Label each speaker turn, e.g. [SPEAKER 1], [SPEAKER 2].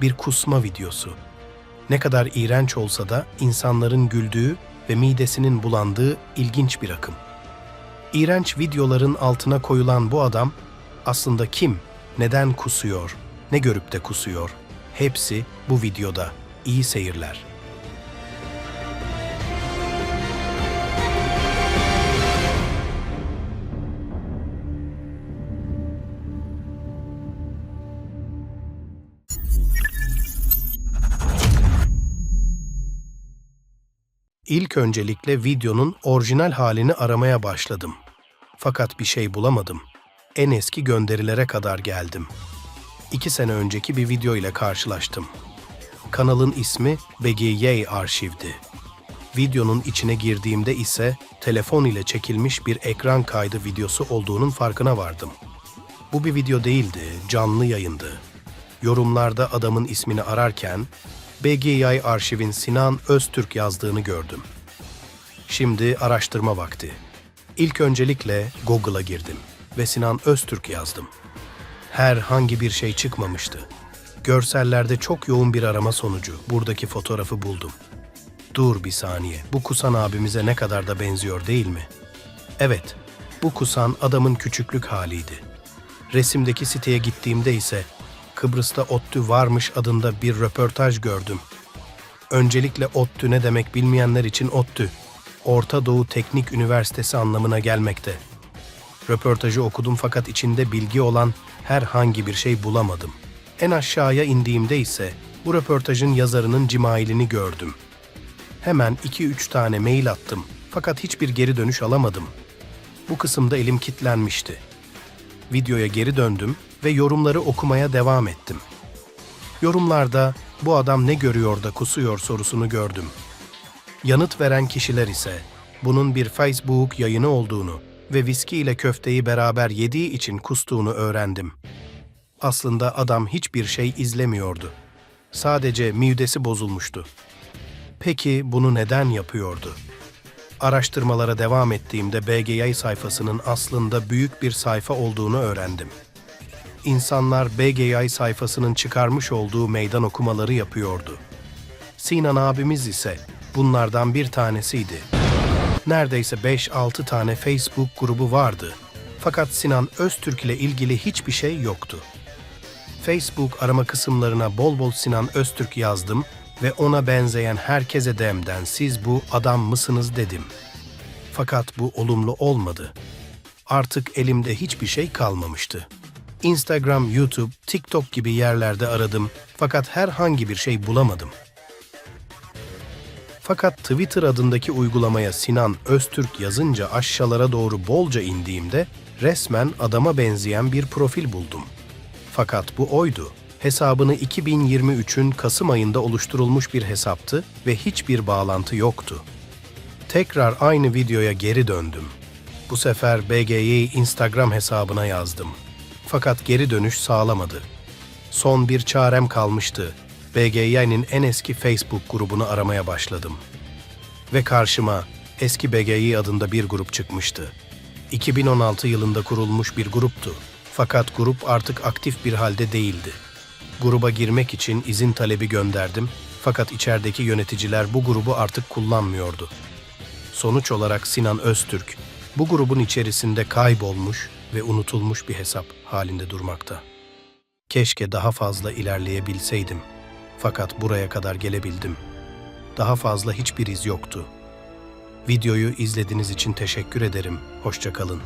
[SPEAKER 1] bir kusma videosu. Ne kadar iğrenç olsa da insanların güldüğü ve midesinin bulandığı ilginç bir akım. İğrenç videoların altına koyulan bu adam aslında kim, neden kusuyor, ne görüp de kusuyor? Hepsi bu videoda. İyi seyirler. İlk öncelikle videonun orijinal halini aramaya başladım. Fakat bir şey bulamadım. En eski gönderilere kadar geldim. İki sene önceki bir video ile karşılaştım. Kanalın ismi BGY Arşiv'di. Videonun içine girdiğimde ise telefon ile çekilmiş bir ekran kaydı videosu olduğunun farkına vardım. Bu bir video değildi, canlı yayındı. Yorumlarda adamın ismini ararken BGY Arşiv'in Sinan Öztürk yazdığını gördüm. Şimdi araştırma vakti. İlk öncelikle Google'a girdim ve Sinan Öztürk yazdım. Herhangi bir şey çıkmamıştı. Görsellerde çok yoğun bir arama sonucu buradaki fotoğrafı buldum. Dur bir saniye, bu kusan abimize ne kadar da benziyor değil mi? Evet, bu kusan adamın küçüklük haliydi. Resimdeki siteye gittiğimde ise Kıbrıs'ta ODTÜ varmış adında bir röportaj gördüm. Öncelikle ODTÜ ne demek bilmeyenler için ODTÜ, Orta Doğu Teknik Üniversitesi anlamına gelmekte. Röportajı okudum fakat içinde bilgi olan herhangi bir şey bulamadım. En aşağıya indiğimde ise bu röportajın yazarının cimailini gördüm. Hemen 2-3 tane mail attım fakat hiçbir geri dönüş alamadım. Bu kısımda elim kilitlenmişti. Videoya geri döndüm ve yorumları okumaya devam ettim. Yorumlarda bu adam ne görüyor da kusuyor sorusunu gördüm. Yanıt veren kişiler ise bunun bir Facebook yayını olduğunu ve viski ile köfteyi beraber yediği için kustuğunu öğrendim. Aslında adam hiçbir şey izlemiyordu. Sadece midesi bozulmuştu. Peki bunu neden yapıyordu? Araştırmalara devam ettiğimde BGY sayfasının aslında büyük bir sayfa olduğunu öğrendim. İnsanlar BGY sayfasının çıkarmış olduğu meydan okumaları yapıyordu. Sinan abimiz ise bunlardan bir tanesiydi. Neredeyse 5-6 tane Facebook grubu vardı. Fakat Sinan Öztürk ile ilgili hiçbir şey yoktu. Facebook arama kısımlarına bol bol Sinan Öztürk yazdım ve ona benzeyen herkese demden siz bu adam mısınız dedim. Fakat bu olumlu olmadı. Artık elimde hiçbir şey kalmamıştı. Instagram, YouTube, TikTok gibi yerlerde aradım fakat herhangi bir şey bulamadım. Fakat Twitter adındaki uygulamaya Sinan Öztürk yazınca aşağılara doğru bolca indiğimde resmen adama benzeyen bir profil buldum. Fakat bu oydu. Hesabını 2023'ün Kasım ayında oluşturulmuş bir hesaptı ve hiçbir bağlantı yoktu. Tekrar aynı videoya geri döndüm. Bu sefer BG'yi Instagram hesabına yazdım. Fakat geri dönüş sağlamadı. Son bir çarem kalmıştı. BGY'nin en eski Facebook grubunu aramaya başladım. Ve karşıma eski BGY adında bir grup çıkmıştı. 2016 yılında kurulmuş bir gruptu. Fakat grup artık aktif bir halde değildi. Gruba girmek için izin talebi gönderdim fakat içerideki yöneticiler bu grubu artık kullanmıyordu. Sonuç olarak Sinan Öztürk bu grubun içerisinde kaybolmuş ve unutulmuş bir hesap halinde durmakta. Keşke daha fazla ilerleyebilseydim. Fakat buraya kadar gelebildim. Daha fazla hiçbir iz yoktu. Videoyu izlediğiniz için teşekkür ederim. Hoşçakalın.